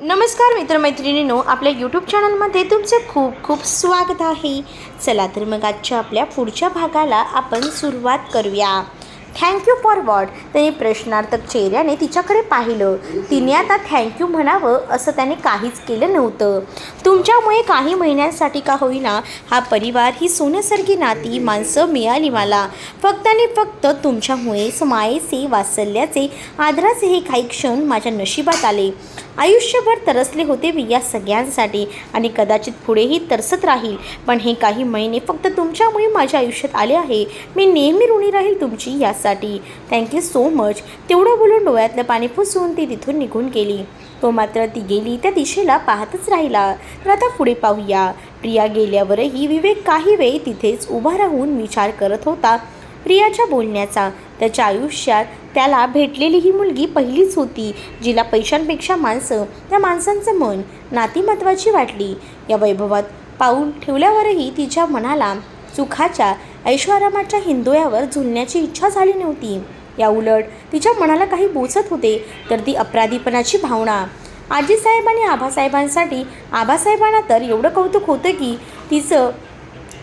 नमस्कार मित्रमैत्रिणींनो आपल्या यूट्यूब चॅनलमध्ये तुमचं खूप खूप स्वागत आहे. चला तर मग आजच्या आपल्या पुढच्या भागाला आपण सुरुवात करूया. Thank you for what? त्याने प्रश्नार्थक चेहऱ्याने तिच्याकडे पाहिलं. तिने आता थँक्यू म्हणावं असं त्याने काहीच केलं नव्हतं. तुमच्यामुळे काही महिन्यांसाठी का होईना हा परिवार ही सोन्यासारखी नाती माणसं मिळाली मला. फक्त आणि फक्त तुमच्यामुळेच मायेचे वासल्याचे आदराचे हे काही क्षण माझ्या नशिबात आले. आयुष्यभर तरसले होते मी या सगळ्यांसाठी आणि कदाचित पुढेही तरसत राहील. पण हे काही महिने फक्त तुमच्यामुळे माझ्या आयुष्यात आले आहे. मी नेहमी ऋणी राहील तुमची यासाठी थँक्यू सो मच तेवढं बोलून डोळ्यातलं पाणी पुसून ती तिथून निघून गेली. तो मात्र ती गेली त्या दिशेला पाहतच राहिला. तर आता पुढे पाहूया. प्रिया गेल्यावरही विवेक काही वेळ तिथेच उभा राहून विचार करत होता. प्रियाच्या बोलण्याचा. त्याच्या आयुष्यात त्याला भेटलेली ही मुलगी पहिलीच होती जिला पैशांपेक्षा माणसं त्या माणसांचं मन नाती महत्त्वाची वाटली. या वैभवात पाऊल ठेवल्यावरही तिच्या मनाला सुखाच्या ऐश्वर्यामाच्या हिंदोयावर झुलण्याची इच्छा झाली नव्हती. या उलट तिच्या मनाला काही बोचत होते तर ती अपराधीपणाची भावना. आजीसाहेब आणि आबासाहेबांसाठी आबासाहेबांना तर एवढं कौतुक होतं की तिचं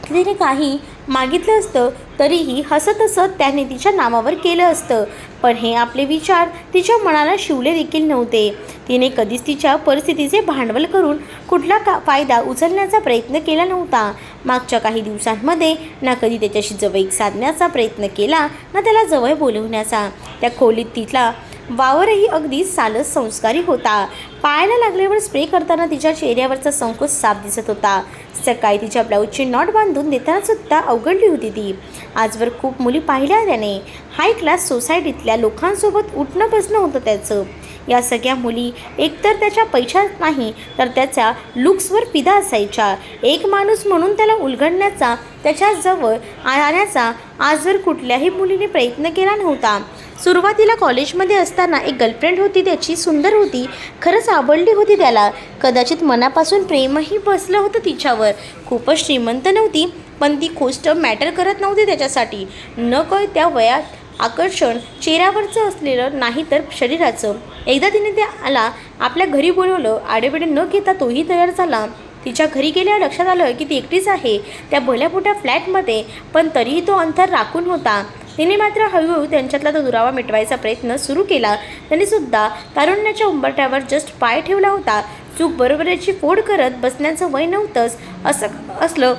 तिने काही मागितलं असतं तरीही हसत हसत त्याने तिच्या नावावर केलं असतं. पण हे आपले विचार तिच्या मनाला शिवले देखील नव्हते. तिने कधीच तिच्या परिस्थितीचे भांडवल करून कुठला का फायदा उचलण्याचा प्रयत्न केला नव्हता. मागच्या काही दिवसांमध्ये ना कधी त्याच्याशी जवळीक साधण्याचा प्रयत्न केला ना त्याला जवळ बोलवण्याचा. त्या खोलीत तिला वावरही अगदी सालस संस्कारी होता. पायाला लागल्यावर स्प्रे करताना तिच्या चेहऱ्यावरचा संकोच साफ दिसत होता. सकाळी तिच्या ब्लाऊजची नॉट बांधून देताना सुद्धा अवघडली होती ती. आजवर खूप मुली पाहिल्या त्याने. हाय क्लास सोसायटीतल्या लोकांसोबत उठणं बसणं होतं त्याचं. या सगळ्या मुली एकतर त्याच्या पैशात नाही तर त्याच्या लुक्सवर फिदा असायच्या. एक माणूस म्हणून त्याला उलगडण्याचा त्याच्याजवळ आणण्याचा आजवर कुठल्याही मुलीने प्रयत्न केला नव्हता. सुरुवातीला कॉलेजमध्ये असताना एक गर्लफ्रेंड होती त्याची सुंदर होती खरंच आवडली होती त्याला. कदाचित मनापासून प्रेमही बसलं होतं तिच्यावर. खूपच श्रीमंत नव्हती पण ती गोष्ट मॅटर करत नव्हती त्याच्यासाठी. न कळ त्या वयात आकर्षण चेहऱ्यावरचं असलेलं नाही तर शरीराचं. एकदा तिने ते आला आपल्या घरी बोलवलं आडेबिडे न घेता तोही तयार झाला. तिच्या घरी गेल्यावर लक्षात आलं की ती एकटीच आहे त्या भल्यापोट्या फ्लॅटमध्ये पण तरीही तो अंतर राखून होता. तिने मात्र हळूहळू त्यांच्यातला तो दुरावा मिटवायचा प्रयत्न सुरू केला. त्याने सुद्धा तारुण्याच्या उंबरट्यावर जस्ट पाय ठेवला होता. चूक बरोबरीची फोड करत बसण्याचं वय नव्हतंच असं असलं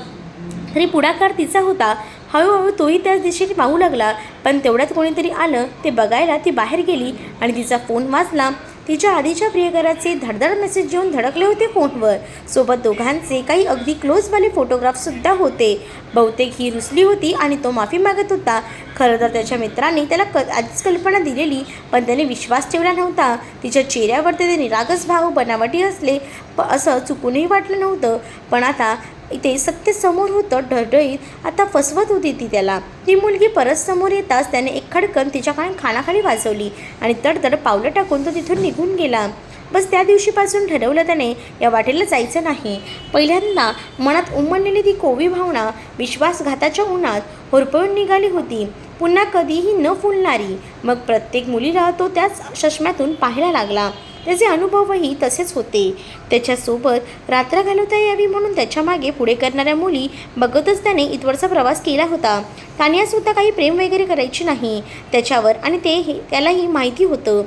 तरी पुढाकार तिचा होता. हळूहळू तोही त्याच दिशेने पाहू लागला. पण तेवढ्यात कोणीतरी आलं ते बघायला ती बाहेर गेली आणि तिचा फोन वाजला. तिच्या आधीच्या प्रियकराचे धडधड मेसेज येऊन धडकले होते फोनवर. सोबत दोघांचे काही अगदी क्लोजवाले फोटोग्राफसुद्धा होते. बहुतेक ही रुसली होती आणि तो माफी मागत होता. खरं तर त्याच्या मित्राने त्याला क आधीच कल्पना दिलेली पण त्याने विश्वास ठेवला नव्हता. तिच्या चेहऱ्यावर ते निरागस भाव बनावटी असले प असं चुकूनही वाटलं नव्हतं. पण आता इथे सत्य समोर होतं ढळढळीत. आता फसवत होती ती त्याला. ती मुलगी परत समोर येताच त्याने एक खडकन तिच्या तिच्याकडे खानाखाली वाजवली आणि तडतड पावलं टाकून तो तिथून निघून गेला. बस त्या दिवशीपासून ठरवलं त्याने या वाटेला जायचं नाही. पहिल्यांदा मनात उमटलेली ती कोवी भावना विश्वासघाताच्या उन्हात होरपळून निघाली होती. पुन्हा कधीही न फुलणारी. मग प्रत्येक मुलीला तो त्याच चष्म्यातून पाहायला लागला. त्याचे अनुभवही तसेच होते. त्याच्यासोबत रात्र घालवता यावी म्हणून त्याच्यामागे पुढे करणाऱ्या मुली बघतच त्याने इथवरचा प्रवास केला होता. तानियासुद्धा काही प्रेम वगैरे करायची नाही. त्याच्यावर आणि ते त्यालाही माहिती होतं.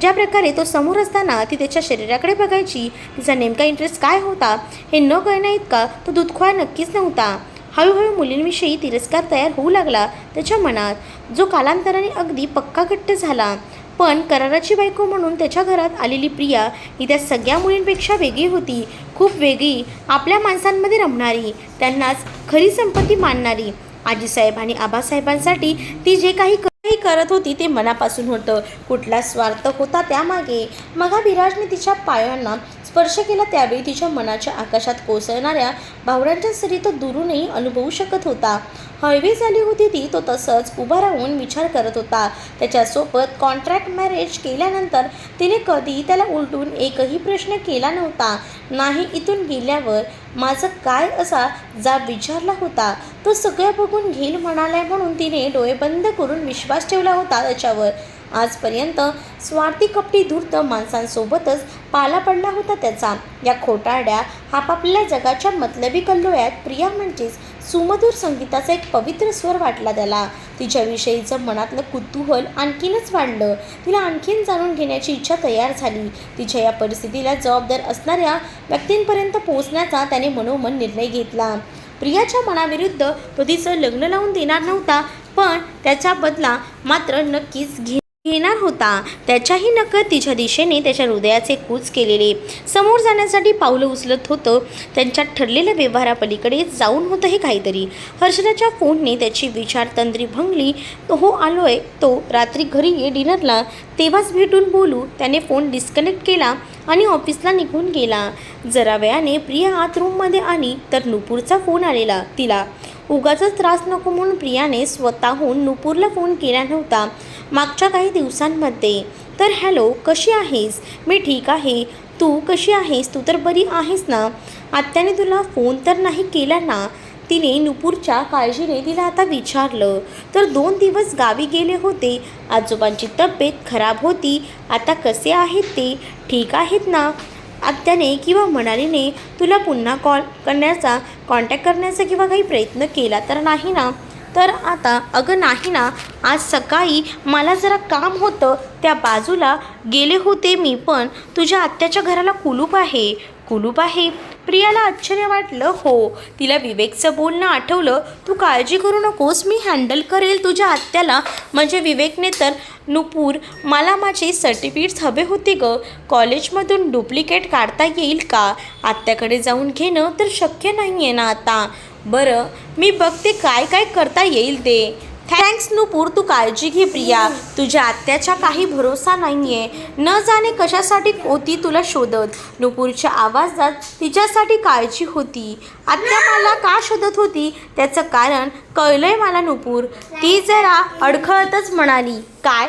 ज्या प्रकारे तो समोर असताना ती त्याच्या शरीराकडे बघायची तिचा नेमका इंटरेस्ट काय होता हे न कळण्या इतका तो दुधखोळा नक्कीच नव्हता. हळूहळू मुलींविषयी तिरस्कार तयार होऊ लागला त्याच्या मनात. जो कालांतराने अगदी पक्का घट्ट झाला. पण कराराची बायको म्हणून त्याच्या घरात आलेली प्रिया ही त्या सगळ्या मुलींपेक्षा वेगळी होती. खूप वेगळी. आपल्या माणसांमध्ये रमणारी. त्यांनाच खरी संपत्ती मानणारी. आजीसाहेब आणि आबासाहेबांसाठी ती जे काही काही करत होती ते मनापासून होतं. कुठला स्वार्थ होता त्यामागे. मगा विराजने तिच्या पायांना स्पर्श केला त्यावेळी तिच्या मनाच्या आकाशात कोसळणाऱ्या भावड्यांच्या सरी तो दुरूनही अनुभवू शकत होता. हळवी झाली होती ती तो तसंच उभा राहून विचार करत होता. त्याच्यासोबत कॉन्ट्रॅक्ट मॅरेज केल्यानंतर तिने कधी त्याला उलटून एकही प्रश्न केला नव्हता. नाही इथून गेल्यावर माझं काय असा जाब विचारला होता. तो सगळं बघून घेईल म्हणालाय म्हणून तिने डोळे बंद करून विश्वास ठेवला होता त्याच्यावर. आजपर्यंत स्वार्थी कपटी धूर्त माणसांसोबतच पाला पडला होता त्याचा. या खोटारड्या आपापल्या जगाच्या मतलबी कल्लोळ्यात प्रिया म्हणजेच सुमधुर संगीताचा एक पवित्र स्वर वाटला त्याला. तिच्याविषयीचं मनातलं कुतूहल आणखीनच वाढलं तिला आणखीन जाणून घेण्याची इच्छा तयार झाली. तिच्या या परिस्थितीला जबाबदार असणाऱ्या व्यक्तींपर्यंत पोहोचण्याचा त्याने मनोमन निर्णय घेतला. प्रियाच्या मनाविरुद्ध तो तिचं लग्न लावून देणार नव्हता पण त्याच्या बदला मात्र नक्कीच घे घेणार होता. त्याच्याही नकळत तिच्या दिशेने त्याच्या हृदयाचे कूच केलेले. समोर जाण्यासाठी पावलं उचलत होतं. त्यांच्या ठरलेल्या व्यवहारापलीकडे जाऊन होतं हे काहीतरी. हर्षदाच्या फोनने त्याची विचारतंद्री भंगली. तो हो आलोय. तो रात्री घरी ये डिनरला. तेव्हाच भेटून बोलू. त्याने फोन डिस्कनेक्ट केला आणि ऑफिसला निघून गेला. जरा वेळाने प्रिया आत रूममध्ये आली तर नुपूरचा फोन आलेला तिला. उगाचाच त्रास नको म्हणून प्रियाने स्वतःहून नुपूरला फोन केला नव्हता. मागच्या काही दिवसांमध्ये तर हॅलो कशी आहेस? मी ठीक आहे. तू कशी आहेस? तू तर बरी आहेस ना? आत्याने तुला फोन तर नाही केला ना? तिने नुपूरच्या काळजीने तिला आता विचारलं. तर दोन दिवस गावी गेले होते. आजोबांची तब्येत खराब होती. आता कसे आहेत ते? ठीक आहेत ना? आत्याने किंवा मनालीने तुला पुन्हा कॉल करण्याचा कॉन्टॅक्ट करण्याचा किंवा काही प्रयत्न केला तर नाही ना? तर आता अगं नाही ना आज सकाळी मला जरा काम होतं त्या बाजूला गेले होते मी पण तुझ्या आत्याच्या घराला कुलूप आहे. कुलूप आहे? प्रियाला आश्चर्य वाटलं. हो तिला विवेकचं बोलणं आठवलं. तू काळजी करू नकोस मी हँडल करेल तुझ्या आत्याला. म्हणजे विवेकने तर नुपूर मला माझे सर्टिफिकेट्स हवे होते ग. कॉलेजमधून डुप्लिकेट काढता येईल का? आत्याकडे जाऊन घेणं तर शक्य नाही आहे ना आता. बरं मी बघते काय काय करता येईल ते. थँक्स नुपूर तू काळजी घे प्रिया. तुझ्या आत्याच्या काही भरोसा नाही आहे न जाणे कशासाठी होती तुला शोधत? नुपूरच्या आवाजात तिच्यासाठी काळजी होती. आत्या मला का शोधत होती? त्याचं कारण कळलंय मला नुपूर. ती जरा अडखळतच म्हणाली काय?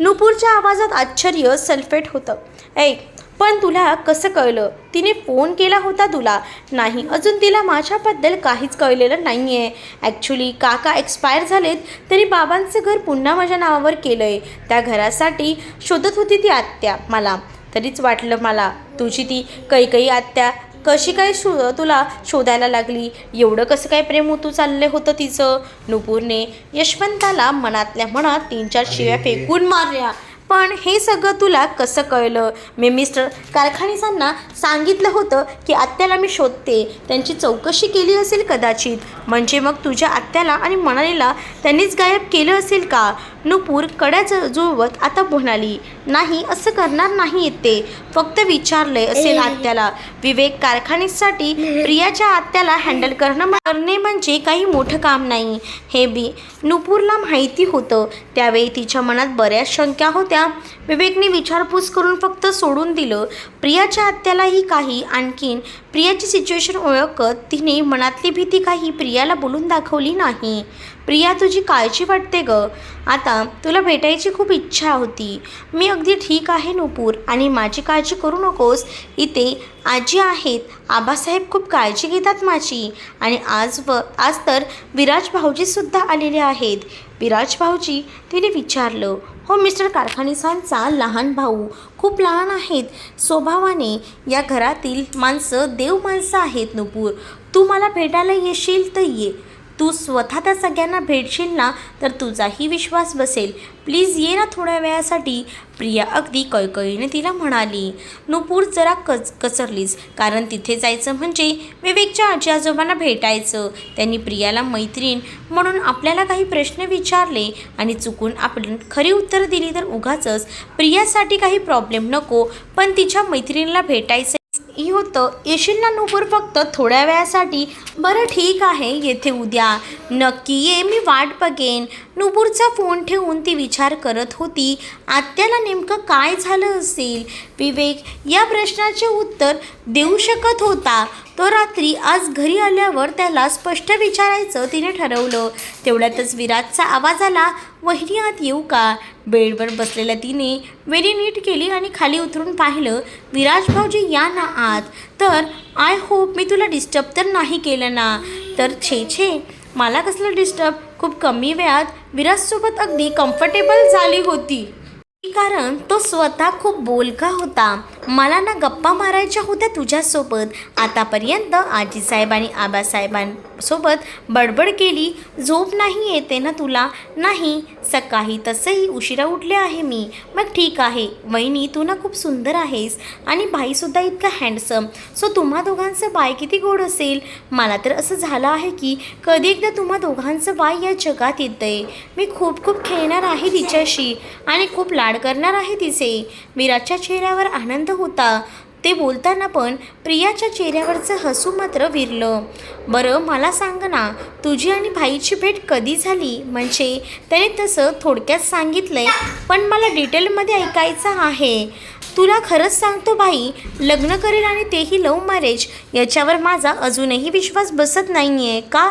नुपूरच्या आवाजात आश्चर्य सल्फेट होतं. ऐक पण तुला कसं कळलं? तिने फोन केला होता तुला. नाही अजून तिला माझ्याबद्दल काहीच कळलेलं नाही आहे ॲक्च्युली काका एक्सपायर झालेत तरी बाबांचं घर पुन्हा माझ्या नावावर केलं आहे त्या घरासाठी शोधत होती ती आत्या मला. तरीच वाटलं मला तुझी ती कैकई आत्या कशी काय शो तुला शोधायला लागली? एवढं कसं काय प्रेम होतू चाललं होतं तिचं? नुपूरने यशवंताला मनातल्या मनात तीन चार शिव्या फेकून मारल्या. पण हे सगळं तुला कसं कळलं? मी मिस्टर कारखानीसांना सांगितलं होतं की आत्याला मी शोधते. त्यांची चौकशी केली असेल कदाचित. म्हणजे मग तुझ्या आत्याला आणि मनालीला त्यांनीच गायब केलं असेल का? नुपूर कड्याच जुळवत आता म्हणाली नाही असं करणार नाही ते. फक्त विचारलंय असेल आत्याला. विवेक कारखान्यासाठी प्रियाच्या आत्याला हँडल करणं करणे म्हणजे काही मोठं काम नाही. हे बी नुपूरला माहिती होतं. त्यावेळी तिच्या मनात बऱ्याच शंका होत्या. विवेकने विचारपूस करून फक्त सोडून दिलं. प्रियाच्या आत्यालाही काही आणखीन प्रियाची सिच्युएशन ओळखत तिने मनातली भीती काही प्रियाला बोलून दाखवली नाही. प्रिया तुझी काळजी वाटते ग. आता तुला भेटायची खूप इच्छा होती. मी अगदी ठीक आहे नुपूर. आणि माझी काळजी करू नकोस. इथे आजी आहेत. आबासाहेब खूप काळजी घेतात माझी. आणि आज व आज तर विराज भाऊजीसुद्धा आलेले आहेत. विराज भाऊजी तिने विचारलं हो मिस्टर कारखानेसांचा लहान भाऊ खूप लहान आहेत. स्वभावाने या घरातील माणसं देव माणसं आहेत नुपूर. तू मला भेटायला येशील तर ये. तू स्वतः त्या सगळ्यांना भेटशील ना तर तुझाही विश्वास बसेल. प्लीज ये ना थोड्या वेळासाठी प्रिया अगदी कळकळीने तिला म्हणाली. नुपूर जरा कच कचरलीच कारण तिथे जायचं म्हणजे विवेकच्या आजी आजोबांना भेटायचं. त्यांनी प्रियाला मैत्रीण म्हणून आपल्याला काही प्रश्न विचारले आणि चुकून आपण खरी उत्तरं दिली तर उगाचच. प्रियासाठी काही प्रॉब्लेम नको पण तिच्या मैत्रिणीला भेटायचं ही होतं. येशील ना नुपूर फक्त थोड्या वेळासाठी. बरं ठीक आहे येथे उद्या. नक्की ये मी वाट बघेन. नुपूरचा फोन ठेवून ती विचार करत होती. आत्याला नेमकं काय झालं असेल? विवेक या प्रश्नाचे उत्तर देऊ शकत होता. तो रात्री आज घरी आल्यावर त्याला स्पष्ट विचारायचं तिने ठरवलं. तेवढ्यातच विराजचा आवाज आला वहिनी आत येऊ का? बेडवर बसलेल्या तिने वेरी नीट केली आणि खाली उतरून पाहिलं विराज भाऊजी या ना आत. तर आय होप मी तुला डिस्टर्ब तर नाही केलं ना. तर छे छे. मला कसलं डिस्टर्ब? खूप कमी वेळात विराजसोबत अगदी कम्फर्टेबल झाली होती. कारण तो स्वतः खूप बोलका होता. मला ना गप्पा मारायच्या होत्या तुझ्यासोबत. आतापर्यंत आजीसाहेब आणि आबासाहेबांसोबत बडबड केली. झोप नाही येते ना तुला? नाही. सकाळी तसंही उशिरा उठले आहे मी. मग ठीक आहे. वहिनी तू ना खूप सुंदर आहेस आणि भाईसुद्धा इतका हँडसम सो तुम्हा दोघांचं बाय किती गोड असेल? मला तर असं झालं आहे की कधी एकदा तुम्हा दोघांचं बाय या जगात येतंय. मी खूप खूप खेळणार आहे तिच्याशी आणि खूप लाड करणार आहे तिचे. मीराच्या चेहऱ्यावर आनंद होता. ते बोलताना पण प्रियाच्या चेहऱ्यावरचं हसू मात्र विरलं. बरं मला सांग ना तुझी आणि भाईची भेट कधी झाली? म्हणजे त्याने तसं थोडक्यात सांगितलंय पण मला डिटेलमध्ये ऐकायचं आहे. तुला खरंच सांगतो भाई लग्न करेल आणि तेही लव्ह मॅरेज. याच्यावर माझा अजूनही विश्वास बसत नाही आहे का?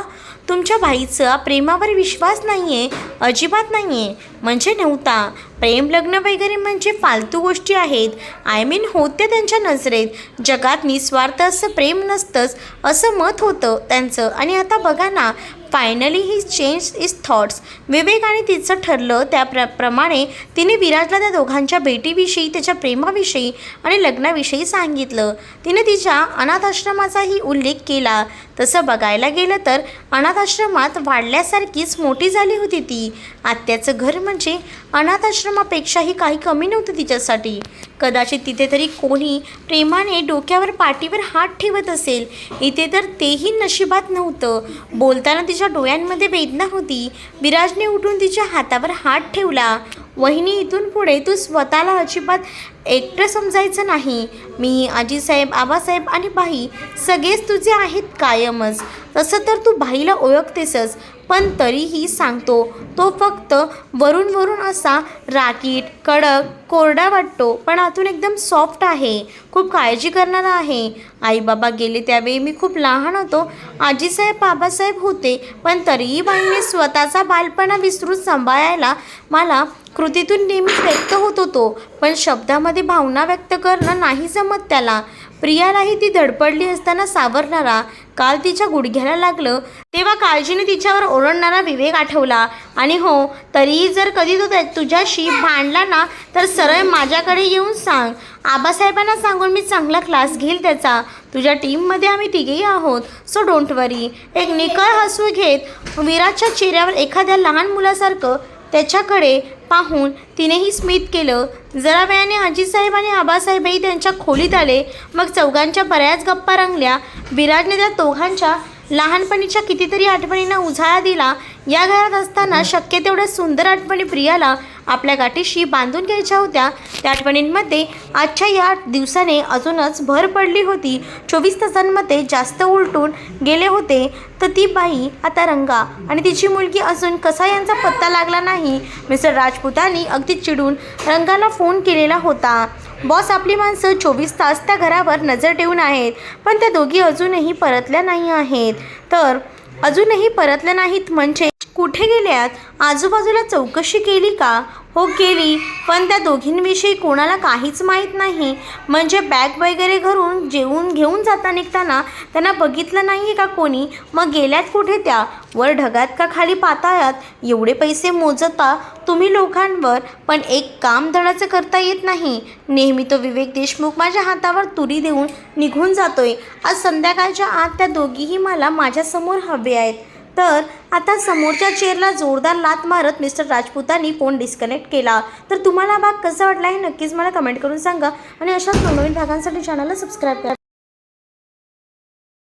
तुमच्या भाईचा प्रेमावर विश्वास नाही आहे अजिबात नाही आहे म्हणजे नव्हता. प्रेम लग्न वगैरे म्हणजे फालतू गोष्टी आहेत. आय मीन होते त्यांच्या नजरेत. जगात निस्वार्थ असं प्रेम नसतंच असं मत होतं त्यांचं. आणि आता बघा ना फायनली ही चेंज इज थॉट्स विवेक आणि तिचं ठरलं त्या प्र प्रमाणे तिने विराजला त्या दोघांच्या भेटीविषयी त्याच्या प्रेमाविषयी आणि लग्नाविषयी सांगितलं. तिने तिच्या अनाथाश्रमाचाही उल्लेख केला. तसं बघायला गेलं तर अनाथ आश्रमात वाढल्यासारखीच मोठी झाली होती ती. आत्याचं घर म्हणजे अनाथाश्रमापेक्षाही काही कमी नव्हतं तिच्यासाठी. कदाचित तिथे तरी कोणी प्रेमाने डोक्यावर पाठीवर हात ठेवत असेल. इथे तर तेही नशिबात नव्हतं. बोलताना तिच्या डोळ्यांमध्ये वेदना होती. विराजने उठून तिच्या हातावर हात ठेवला. वहिनी इथून पुढे तू स्वतःला अजिबात एकटं समजायचं नाही. मी आजीसाहेब आबासाहेब आणि बाई सगळेच तुझे आहेत कायमच. तसं तर तू बाईला ओळखतेसच पण तरीही सांगतो तो फक्त वरून वरून असा राकीट कडक कोरडा वाटतो पण आतून एकदम सॉफ्ट आहे. खूप काळजी करणारा आहे. आई बाबा गेले त्यावेळी मी खूप लहान होतो. आजीसाहेब बाबासाहेब होते पण तरीही बाईने स्वतःचा बालपणा विसरून सांभाळायला मला कृतीतून नेहमी व्यक्त होत होतो. पण शब्दामध्ये भावना व्यक्त करणं नाही जमत त्याला. प्रियालाही ती धडपडली असताना सावरणारा काल तिच्या गुडघ्याला लागलं. तेव्हा काळजीने तिच्यावर ओरडणारा विवेक आठवला. आणि हो तरीही जर कधी तो तुझ्याशी भांडला ना तर सरळ माझ्याकडे येऊन सांग. आबासाहेबांना सांगून मी चांगला क्लास घेईल त्याचा. तुझ्या टीममध्ये आम्ही तिघेही आहोत. So don't worry. एक निकळ हसू घेत विराजच्या चेहऱ्यावर एखाद्या लहान मुलासारखं त्याच्याकडे पाहून तिनेही स्मित केलं. जरा वेळाने आजीसाहेब आणि आबासाहेबही त्यांच्या खोलीत आले. मग चौघांच्या बऱ्याच गप्पा रंगल्या. विराटने त्या दोघांच्या लहानपणीच्या कितीतरी आठवणींना उजाळा दिला. या घरात असताना शक्य तेवढ्या सुंदर आठवणी प्रियाला आपल्या गाठीशी बांधून घ्यायच्या होत्या. त्या आठवणींमध्ये आजच्या या दिवसाने अजूनच भर पडली होती. चोवीस तासांमध्ये जास्त उलटून गेले होते. तर ती बाई आता रंगा आणि तिची मुलगी अजून कसा यांचा पत्ता लागला नाही? मिस्टर राजपूतांनी अगदी चिडून रंगाला फोन केलेला होता. बॉस आपली माणसं चोवीस तास त्या घरावर नजर ठेवून आहेत पण त्या दोघी अजूनही परतल्या नाही आहेत. तर अजूनही परतल्या नाहीत म्हणजे कुठे गेल्यात आजूबाजूला चौकशी केली का? हो केली. पण त्या दोघींविषयी कोणाला काहीच माहीत नाही. म्हणजे बॅग वगैरे घरून जेवून घेऊन जाता निघताना त्यांना बघितलं नाही आहे का कोणी? मग गेल्यात कुठे त्या? वर ढगात का खाली पाताळात? एवढे पैसे मोजता तुम्ही लोकांवर. पण एक काम धडाचं करता येत नाही. नेहमी तो विवेक देशमुख माझ्या हातावर तुरी देऊन निघून जातोय. आज संध्याकाळच्या आत त्या दोघीही मला माझ्यासमोर हवे आहेत. तर आता समोरच्या चेअरला जोरदार लात मारत मिस्टर राजपूतांनी फोन डिस्कनेक्ट केला. तर तुम्हाला भाग कसा वाटला हे नक्कीच मला कमेंट करून सांगा. आणि अशाच नवनवीन भागांसाठी चॅनलला सबस्क्राईब करा.